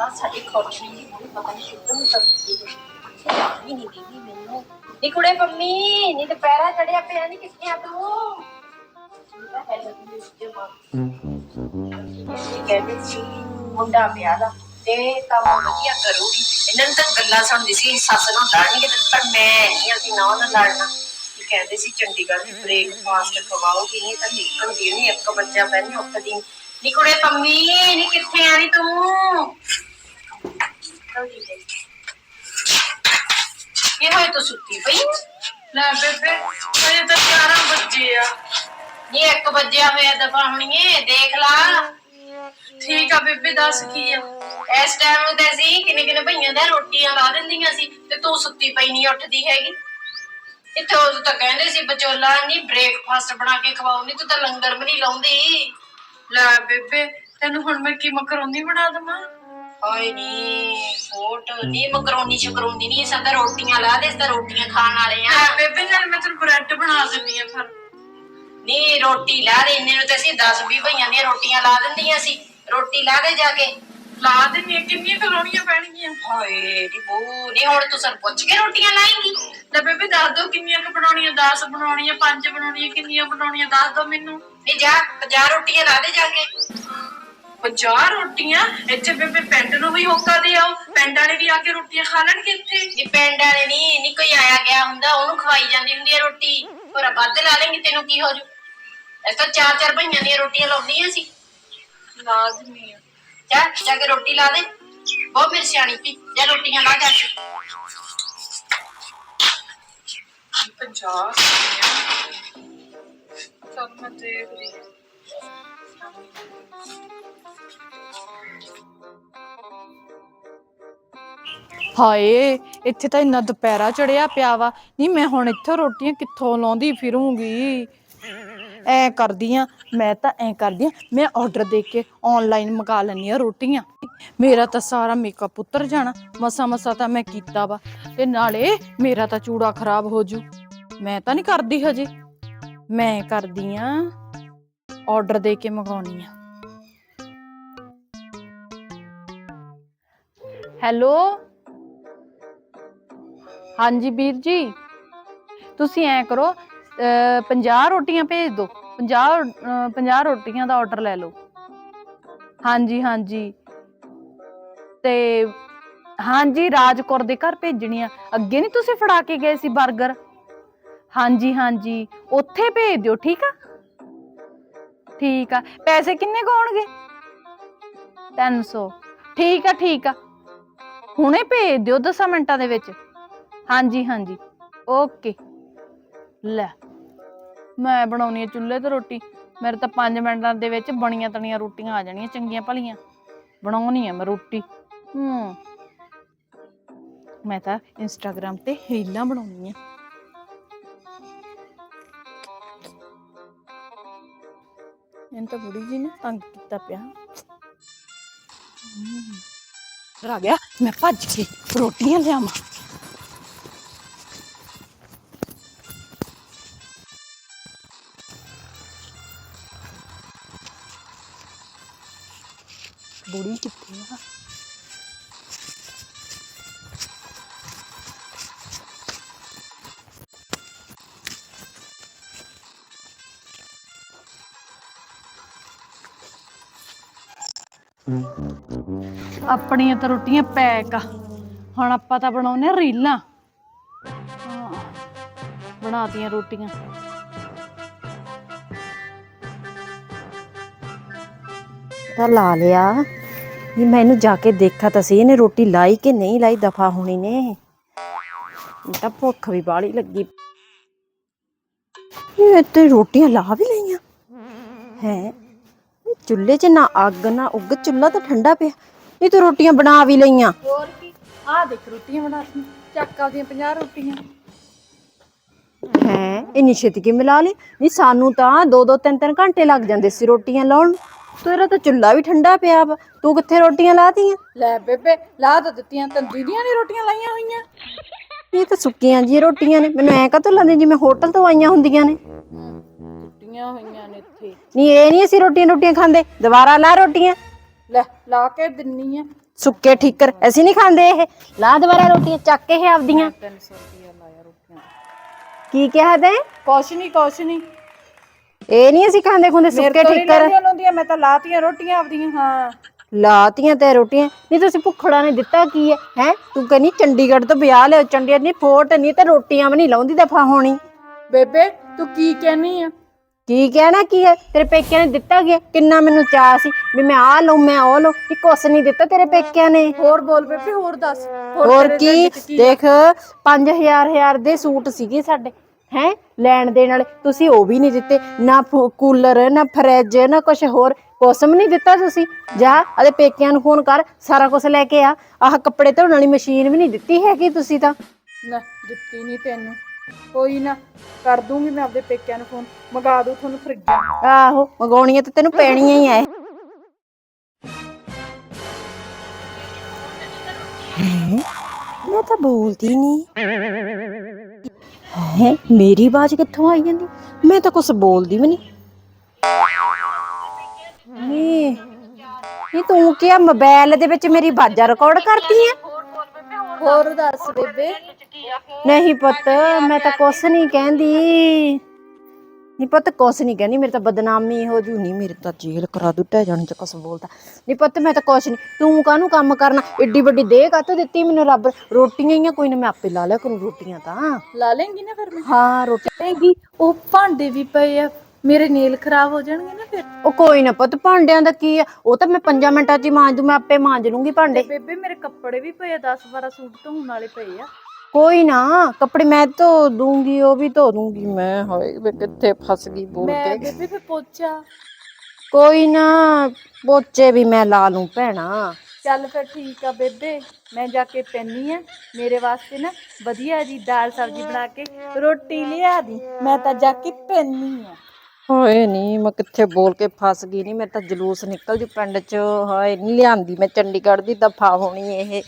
ਆ ਸਾਡੀ ਖੋਚਣੀ ਦੀ ਕੋਈ ਪਤਾ ਨਹੀਂ ਕਿੱਧਰ ਨੂੰ ਕਰਦੀ ਹੈ ਵੀ ਨਹੀਂ ਦੀਦੀ ਮੈਨੂੰ। ਨੀ ਕੁੜੇ ਪੰਮੀ, ਨੀ ਤੇ ਪੈਰਾ ਚੜਿਆ ਪਿਆ ਨਹੀਂ ਕਿੱਥੇ ਆ ਤੂੰ? ਇਹ ਤਾਂ ਹੈ ਲੱਗੀ ਉਸ ਮਾਂ ਕਹਿੰਦੇ ਸੀ, ਮੁੰਡਾ ਵਿਆਹ ਦਾ, ਤੇ ਕੰਮ ਵਧੀਆ ਕਰੂਗੀ। ਇਹਨਾਂ ਨੂੰ ਤਾਂ ਗੱਲਾਂ ਸੁਣਦੀ ਸੀ, ਸੱਸ ਨਾਲ ਲੜਨਗੇ ਤੇ ਪਰ ਮੈਂ ਨਹੀਂ ਅਸੀਂ ਨਾ ਨਾਲ ਲੜਨਾ। ਕਹਿੰਦੇ ਸੀ ਚੰਡੀਗੜ੍ਹ ਦੀ ਬ੍ਰੇਕਫਾਸਟ ਖਵਾਓਗੀ ਨਹੀਂ ਤਾਂ ਨਿਕਲਦੀ ਨਹੀਂ ਇੱਕ ਬੱਚਾ ਪਹਿਲੇ ਉੱਠਦੀ। ਨੀ ਕੁੜੇ ਪੰਮੀ ਨੀ ਕਿੱਥੇ ਆ ਨੀ ਤੂੰ? ਇਹ ਹੋਏ ਤੂੰ ਸੁੱਤੀ ਪਈ? ਲੈ ਬੇਬੇ ਅਜੇ ਤਾਂ 11 ਵਜੇ ਆ। ਨੀ 1 ਵਜਿਆ ਹੋਇਆ ਦਫਾ ਹੁਣੀਏ ਦੇਖ ਲਾ। ਠੀਕ ਆ ਬੇਬੇ ਦੱਸ ਕੀ ਆ? ਇਸ ਟਾਈਮ ਨੂੰ ਤੇ ਅਸੀਂ ਕਿੰਨੇ ਕਿੰਨੇ ਭਈਆਂ ਦੇ ਰੋਟੀਆਂ ਲਾ ਦਿੰਦੀਆਂ ਸੀ ਤੇ ਤੂੰ ਸੁੱਤੀ ਪਈ ਨਹੀਂ ਉੱਠਦੀ ਹੈਗੀ। ਇੱਥੇ ਉਹ ਤਾਂ ਕਹਿੰਦੇ ਸੀ ਬਚੋਲਾ ਨਹੀਂ ਬ੍ਰੇਕਫਾਸਟ ਬਣਾ ਕੇ ਨਹੀਂ ਤੂੰ ਤਾਂ ਲੰਗਰ ਵੀ ਨਹੀਂ ਲਾਉਂਦੀ। ਲੈ ਬੇਬੇ ਤੈਨੂੰ ਹੁਣ ਮੈਂ ਕੀ ਮਕਰੋਨੀ ਬਣਾ ਦਵਾਂ? ਹਾਏ ਨੀ ਫੋਟ ਨੀ ਮਕਰੋਨੀ ਸ਼ਕਰੋਨੀ ਨਹੀਂ ਤਾਂ ਰੋਟੀਆਂ ਲਾ ਦੇ ਤਾਂ ਰੋਟੀਆਂ ਖਾਣ ਵਾਲੇ ਆ। ਬੇਬੇ ਨਾਲ ਮੈਂ ਤੈਨੂੰ ਬ੍ਰੈਡ ਬਣਾ ਦਿੰਨੀ ਆ ਫਿਰ। ਨੀ ਰੋਟੀ ਲਾ ਦੇ ਇੰਨੇ ਨੂੰ ਤੇ ਅਸੀਂ 10 20 ਭਈਆਂ ਦੀਆਂ ਰੋਟੀਆਂ ਲਾ ਦਿੰਦੀਆਂ ਸੀ ਰੋਟੀ ਲਾ ਦੇ ਜਾ ਕੇ। ਲਾ ਆ ਕਿੰਨੀਆਂ ਕਲੋਣੀਆਂ ਪੈਣਗੀਆਂ? ਹਾਏ ਨੀ ਬੂ ਨੀ ਹੁਣ ਤੂੰ ਸਰ ਪੁੱਛ ਕੇ ਰੋਟੀਆਂ ਲਾਏਂਗੀ ਲੈ ਬੇਬੇ ਦੱਸ ਦੋ ਕਿੰਨੀਆਂ ਕੁ ਬਣਾਉਣੀਆਂ 10 ਬਣਾਉਣੀਆਂ 5 ਬਣਾਉਣੀਆਂ ਕਿੰਨੀਆਂ ਬਣਾਉਣੀਆਂ ਦੱਸ ਦੋ ਮੈਨੂੰ। ਨੀ ਜਾ 50 ਰੋਟੀਆਂ ਲਾ ਦੇ ਜਾ ਕੇ। 50 ਰੋਟੀਆਂ? ਇੱਥੇ ਬੇਬੇ ਪਿੰਡ ਨੂੰ ਵੀ ਹੋਕਾ ਦੇ ਆਓ ਪਿੰਡ ਵਾਲੇ ਵੀ ਆ ਕੇ ਰੋਟੀਆਂ ਖਾ ਲੈਣਗੇ ਇੱਥੇ। ਨੀ ਪਿੰਡ ਵਾਲੇ ਨਹੀਂ ਨੀ ਕੋਈ ਆਇਆ ਗਿਆ ਹੁੰਦਾ ਉਹਨੂੰ ਖਵਾਈ ਜਾਂਦੀ ਹੁੰਦੀ ਹੈ ਰੋਟੀ। ਹੋਰ ਵੱਧ ਲਾ ਲੇਂਗੀ ਤੈਨੂੰ ਕੀ ਹੋ ਜੂ? ਤਾਂ ਚਾਰ ਚਾਰ ਭਈਆਂ ਦੀਆਂ ਰੋਟੀਆਂ ਲਾਉਂਦੀਆਂ ਸੀ ਲਾ ਦਿੰਨੀ ਆ। ਜਾ ਜਾ ਕੇ ਰੋਟੀ ਲਾ ਦੇ। ਬਹੁਤ ਮੇਰੀ ਸਿਆਣੀ ਪੀ ਜਾ ਰੋਟੀਆਂ ਲਾ ਜਾ ਕੇ। 50 ਚਲ ਮੈਂ ਦੇਖਦੀ ਹਾਂ। ਹਾਏ ਇੱਥੇ ਤਾਂ ਇੰਨਾ ਦੁਪਹਿਰਾ ਚੜਿਆ ਪਿਆ ਵਾ। ਨਹੀਂ ਮੈਂ ਹੁਣ ਇੱਥੇ ਰੋਟੀਆਂ ਕਿੱਥੋਂ ਲਾਉਂਦੀ ਫਿਰੂੰਗੀ? ਐ ਕਰਦੀ ਆ ਮੈਂ ਤਾਂ ਐ ਕਰਦੀ ਆ ਮੈਂ ਆਰਡਰ ਦੇ ਕੇ ਆਨਲਾਈਨ ਮੰਗਾ ਲੈਣੀ ਆ ਰੋਟੀਆਂ। ਮੇਰਾ ਤਾਂ ਸਾਰਾ ਮੇਕਅਪ ਉਤਰ ਜਾਣਾ, ਮਸਾ ਮਸਾ ਤਾਂ ਮੈਂ ਕੀਤਾ ਵਾ, ਤੇ ਨਾਲੇ ਮੇਰਾ ਤਾਂ ਚੂੜਾ ਖਰਾਬ ਹੋ ਜੂ। ਮੈਂ ਤਾਂ ਨਹੀਂ ਕਰਦੀ ਹਜੇ। ਮੈਂ ਕਰਦੀ ਆ ਆਰਡਰ ਦੇ ਕੇ ਮੰਗਾਉਣੀ ਆ ਹੈਲੋ? ਹਾਂਜੀ ਵੀਰ ਜੀ, ਤੁਸੀਂ ਐ ਕਰੋ 50 ਰੋਟੀਆਂ ਭੇਜ ਦਿਓ 50 50 ਰੋਟੀਆਂ ਦਾ ਆਰਡਰ ਲੈ ਲਓ। ਹਾਂਜੀ ਹਾਂਜੀ। ਤੇ ਹਾਂਜੀ, ਰਾਜਕੌਰ ਦੇ ਘਰ ਭੇਜਣੀ ਆ ਅੱਗੇ ਨਹੀਂ ਤੁਸੀਂ ਫੜਾ ਕੇ ਗਏ ਸੀ 버ਗਰ ਹਾਂਜੀ ਹਾਂਜੀ। ਉੱਥੇ ਭੇਜ ਦਿਓ, ਠੀਕ ਆ? ਠੀਕ ਆ। ਪੈਸੇ ਕਿੰਨੇ ਕੁ ਹੋਣਗੇ 300 ਠੀਕ ਆ ਠੀਕ ਆ। ਹੁਣੇ ਭੇਜ ਦਿਓ 10 ਮਿੰਟਾਂ ਦੇ ਵਿੱਚ। ਹਾਂਜੀ ਹਾਂਜੀ। ਓਕੇ। ਲੈ। ਮੈਂ ਬਣਾਉਣੀ ਆ ਚੁੱਲ੍ਹੇ ਤੇ ਰੋਟੀ। ਮੇਰੇ ਤਾਂ 5 ਮਿੰਟਾਂ ਦੇ ਵਿੱਚ ਬਣੀਆਂ ਤਣੀਆਂ ਰੋਟੀਆਂ ਆ ਜਾਣੀਆਂ ਚੰਗੀਆਂ ਭਲੀਆਂ। ਬਣਾਉਣੀ ਆ ਮੈਂ ਰੋਟੀ। ਹੂੰ। ਮੈਂ ਤਾਂ ਇੰਸਟਾਗ੍ਰam ਤੇ ਰੀਲਾਂ ਬਣਾਉਣੀ ਆ ਇਹਨਾਂ ਤਾਂ ਬੁੜੀ ਜੀ ਨੇ ਤੰਗ ਕੀਤਾ ਪਿਆ। ਹਮ, ਆ ਗਿਆ ਮੈਂ ਭੱਜ ਕੇ ਰੋਟੀਆਂ ਲਿਆਵਾਂ। ਬੁੜੀ ਕਿੱਥੇ ਆ? ਆਪਣੀਆਂ ਤਾਂ ਰੋਟੀਆਂ ਪੈਕ ਆ। ਹੁਣ ਆਪਾਂ ਤਾਂ ਬਣਾਉਨੇ ਆ ਰੀਲਾਂ। ਹਾਂ, ਬਣਾਤੀਆਂ ਰੋਟੀਆਂ। ਤਾਂ ਲਾ ਲਿਆ। ਵੀ ਮੈਨੂੰ ਜਾ ਕੇ ਦੇਖਾ ਤਾਂ ਸੀ ਇਹਨੇ ਰੋਟੀ ਲਾਈ ਕਿ ਨਹੀਂ ਲਾਈ ਦਫਾ ਹੋਣੀ ਨੇ ਮੈਨੂੰ ਤਾਂ ਭੁੱਖ ਵੀ ਬਾੜੀ ਲੱਗੀ। ਇਹ ਤੇ ਰੋਟੀਆਂ ਲਾ ਵੀ ਲਈਆਂ। ਹੈ? ਚੁੱਲ੍ਹੇ 'ਚ ਨਾ ਅੱਗ ਨਾ ਉੱਗ ਚੁੱਲ੍ਹਾ ਤਾਂ ਠੰਡਾ ਪਿਆ। ਇਹ ਤਾਂ ਰੋਟੀਆਂ ਬਣਾ ਵੀ ਲਈਆਂ। ਹੋਰ ਕੀ? ਆਹ ਦੇਖ ਰੋਟੀਆਂ ਬਣਾਤੀਆਂ ਚੱਕ ਆਪਦੀਆਂ 50 ਰੋਟੀਆਂ। ਹੈ? ਇੰਨੀ ਛੇਤੀ ਕਿ ਮਿਲਾ ਲਈ? ਨਹੀਂ ਸਾਨੂੰ ਤਾਂ ਦੋ ਦੋ ਤਿੰਨ ਤਿੰਨ ਘੰਟੇ ਲੱਗ ਜਾਂਦੇ ਸੀ ਰੋਟੀਆਂ ਲਾਉਣ। ਨੂੰ। ਤੇਰਾ ਤਾਂ ਚੁੱਲ੍ਹਾ ਵੀ ਠੰਡਾ ਪਿਆ ਵਾ। ਤੂੰ ਕਿੱਥੇ ਰੋਟੀਆਂ ਲਾਤੀਆਂ? ਲੈ ਬੇਬੇ ਲਾ ਤਾਂ ਦਿੱਤੀਆਂ ਤੰਦੂਰੀਆਂ ਨੇ ਰੋਟੀਆਂ ਲਾਈਆਂ ਹੋਈਆਂ? ਇਹ ਤਾਂ ਸੁੱਕੀਆਂ ਜੀ ਰੋਟੀਆਂ ਨੇ। ਮੈਨੂੰ ਐ ਕਾਹਤੋਂ ਲੱਗਦਾ ਜਿਵੇਂ ਹੋਟਲ ਤੋਂ ਆਈਆਂ ਹੁੰਦੀਆਂ ਨੇ? ਟੁੱਟੀਆਂ ਹੋਈਆਂ ਨੇ ਇੱਥੇ। ਨਹੀਂ ਇਹ ਨਹੀਂ ਅਸੀਂ ਰੋਟੀਆਂ ਰੋਟੀਆਂ ਖਾਂਦੇ। ਦੁਬਾਰਾ ਲਾ ਰੋਟੀਆਂ। ਲੈ ਲਾ ਕੇ ਦਿੰਨੀ ਆ। ਸੁੱਕੇ ਠੀਕਰ ਅਸੀਂ ਨਹੀਂ ਖਾਂਦੇ ਇਹ। ਲਾ ਦੁਬਾਰਾ ਰੋਟੀਆਂ ਚੱਕ ਕੇ ਇਹ ਆਪਦੀਆਂ। 300 ਰੁਪਿਆ ਲਾਇਆ ਰੋਟੀਆਂ। ਕੀ ਕਿਹਾ ਤੈਂ? ਕੁਛ ਨਹੀਂ ਕੁਛ ਨਹੀਂ ਇਹ ਨਹੀਂ ਅਸੀਂ ਖਾਂਦੇ ਖੁੰਦੇ ਸੁੱਕੇ ਠੀਕਰ। ਲਾਉਂਦੀਆਂ ਮੈਂ ਤਾਂ ਲਾਤੀਆਂ ਰੋਟੀਆਂ ਆਪਦੀਆਂ ਹਾਂ। ਲਾਤੀਆਂ ਤੇ ਰੋਟੀਆਂ। ਨਹੀਂ ਤੁਸੀਂ ਭੁੱਖੜਾ ਨੇ ਦਿੱਤਾ ਕੀ ਹੈ? ਹੈ? ਤੂੰ ਕਹਿੰਦੀ ਚੰਡੀਗੜ੍ਹ ਤੋਂ ਵਿਆਹ ਲਿਓ ਚੰਡੀਗੜ੍ਹ ਨਹੀਂ ਫੋਟ ਨਹੀਂ ਤੇ ਰੋਟੀਆਂ ਵੀ ਨਹੀਂ ਲਾਉਂਦੀ ਦਫਾ ਹੋਣੀ। ਬੇਬੇ ਤੂੰ ਕੀ ਕਹਿਨੀ ਆ? ਕੀ ਕਹਿਣਾ ਕੀ ਹੈ? ਤੇਰੇ ਪੇਕਿਆਂ ਨੇ ਦਿੱਤਾ ਗਿਆ ਕਿੰਨਾ ਮੈਨੂੰ ਚਾਹ ਸੀ ਵੀ ਮੈਂ ਆ ਲਊ ਮੈਂ ਉਹ ਲਊ। ਇਹ ਕੁਛ ਨਹੀਂ ਦਿੱਤਾ ਤੇਰੇ ਪੇਕਿਆਂ ਨੇ। ਹੋਰ ਬੋਲ ਬੇਬੇ ਹੋਰ ਦੱਸ। ਹੋਰ ਕੀ? ਕੀ ਦੇਖ 5000 ਹਜ਼ਾਰ ਦੇ ਸੂਟ ਸੀਗੇ ਸਾਡੇ। ਹੈ ਲੈਣ ਦੇਣ ਵਾਲੇ? ਤੁਸੀਂ ਉਹ ਵੀ ਨਹੀਂ ਦਿੱਤੇ ਨਾ ਕੂਲਰ ਨਾ ਫਰਿੱਜ ਨਾ ਕੁਝ ਹੋਰ। ਕੋਸਮ ਨਹੀਂ ਦਿੱਤਾ ਤੁਸੀਂ। ਜਾ ਅਦੇ ਪੇਕਿਆਂ ਨੂੰ ਫੋਨ ਕਰ ਸਾਰਾ ਕੁਝ ਲੈ ਕੇ ਆ। ਆਹ ਕੱਪੜੇ ਧੋਣ ਵਾਲੀ ਮਸ਼ੀਨ ਵੀ ਨਹੀਂ ਦਿੱਤੀ ਹੈਗੀ ਤੁਸੀਂ ਤਾਂ। ਨਾ ਦਿੱਤੀ ਨਹੀਂ ਤੈਨੂੰ। ਕੋਈ ਨਾ ਕਰ ਦੂੰਗੀ ਮੈਂ ਆਪਦੇ ਪੇਕਿਆਂ ਨੂੰ ਫੋਨ। ਮੰਗਾ ਦੂ ਤੁਹਾਨੂੰ ਫਰਿੱਜਾਂ। ਆਹੋ ਮਗਾਉਣੀਆਂ ਤੇ ਤੈਨੂੰ ਪੈਣੀਆਂ ਹੀ ਐ ਮੈਂ ਤਾਂ ਬੋਲਦੀ ਨਹੀਂ ਹੈ? ਮੇਰੀ ਆਵਾਜ਼ ਕਿੱਥੋਂ ਆਈ ਜਾਂਦੀ? ਮੈਂ ਤਾਂ ਕੁਝ ਬੋਲਦੀ ਵੀ ਨਹੀਂ। ਨੀ ਇਹ ਤੂੰ ਕੀ ਮੋਬਾਈਲ ਦੇ ਵਿੱਚ ਮੇਰੀ ਆਵਾਜ਼ਾਂ ਰਿਕਾਰਡ ਕਰਦੀ ਐ ਹੋਰ ਦੱਸ ਬੇਬੇ। ਨਹੀਂ ਪੁੱਤ ਮੈਂ ਤਾਂ ਕੁਛ ਨਹੀਂ ਕਹਿੰਦੀ। ਨਹੀਂ ਪੁੱਤ ਕੁਛ ਨਹੀਂ ਕਹਿੰਦੀ ਮੇਰੇ ਤਾਂ ਬਦਨਾਮੀ ਹੋ ਜੂ ਨਹੀਂ ਮੇਰੇ ਤਾਂ ਜੇਲ੍ਹ ਕਰਾ ਦੂ ਟਹਿ ਜਾਣ ਚ ਕੁਛ ਬੋਲਦਾ। ਨਹੀਂ ਪੁੱਤ ਮੈਂ ਤਾਂ ਕੁਛ ਨਹੀਂ ਤੂੰ ਕਾਹਨੂੰ ਕੰਮ ਕਰਨਾ? ਏਡੀ ਵੱਡੀ ਦੇਹ ਕਾਹਤੋਂ ਦਿੱਤੀ ਮੈਨੂੰ ਰੱਬ? ਰੋਟੀਆਂ ਹੀ ਆ ਕੋਈ ਨਾ ਮੈਂ ਆਪੇ ਲਾ ਲਿਆ ਕਰੂੰ ਰੋਟੀਆਂ ਤਾਂ। ਲਾ ਲੇਂਗੀ ਨਾ ਫਿਰ ਮੈਂ? ਹਾਂ ਰੋਟੀ ਲੇਂਗੀ। ਉਹ ਭਾਂਡੇ ਵੀ ਪਏ ਆ ਮੇਰੇ ਨੇਲ ਖਰਾਬ ਹੋ ਜਾਣਗੇ ਨਾ ਫਿਰ। ਉਹ ਕੋਈ ਨਾ ਪੁੱਤ ਭਾਂਡਿਆਂ ਦਾ ਕੀ ਆ? ਉਹ ਤਾਂ ਮੈਂ 5 ਮਿੰਟਾਂ 'ਚ ਹੀ ਮਾਂਜ ਦੂ ਮੈਂ ਆਪੇ ਮਾਂਜ ਲੂੰਗੀ ਭਾਂਡੇ। ਬੇਬੇ ਮੇਰੇ ਕੱਪੜੇ ਵੀ ਪਏ ਆ 10 12 ਸੂਟ ਧੋਣ ਵਾਲੇ ਪਏ ਆ। ਕੋਈ ਨਾ ਕੱਪੜੇ ਮੈਂ ਧੋ ਦੂੰਗੀ ਉਹ ਵੀ ਧੋ ਦੂੰਗੀ। ਮੈਂ ਹਾਏ ਵੇ ਕਿੱਥੇ ਫਸ ਗਈ ਬੋਲ ਮੈਂ ਕੇ ਬੇਬੇ ਫਿਰ ਪੋਚਾ? ਕੋਈ ਨਾ ਪੋਚੇ ਵੀ ਮੈਂ ਲਾ ਲੂੰ ਭੈਣਾ। ਚੱਲ ਫਿਰ ਠੀਕ ਆ ਬੇਬੇ ਮੈਂ ਜਾ ਕੇ ਪੈਣੀ ਆ। ਮੇਰੇ ਵਾਸਤੇ ਨਾ ਵਧੀਆ ਜੀ ਦਾਲ ਸਬਜ਼ੀ ਬਣਾ ਕੇ ਰੋਟੀ ਲਿਆ ਦੀ। ਮੈਂ ਤਾਂ ਜਾ ਕੇ ਪੈਣੀ ਆ। ਹਾਏ ਨਹੀਂ ਮੈਂ ਕਿੱਥੇ ਬੋਲ ਕੇ ਫਸ ਗਈ ਨਹੀਂ ਮੇਰੇ ਤਾਂ ਜਲੂਸ ਨਿਕਲ ਜੂ ਪਿੰਡ ਚ। ਹਾਏ ਨਹੀਂ ਲਿਆਂਦੀ ਮੈਂ ਚੰਡੀਗੜ੍ਹ ਦੀ ਦਫਾ ਹੋਣੀ ਇਹ।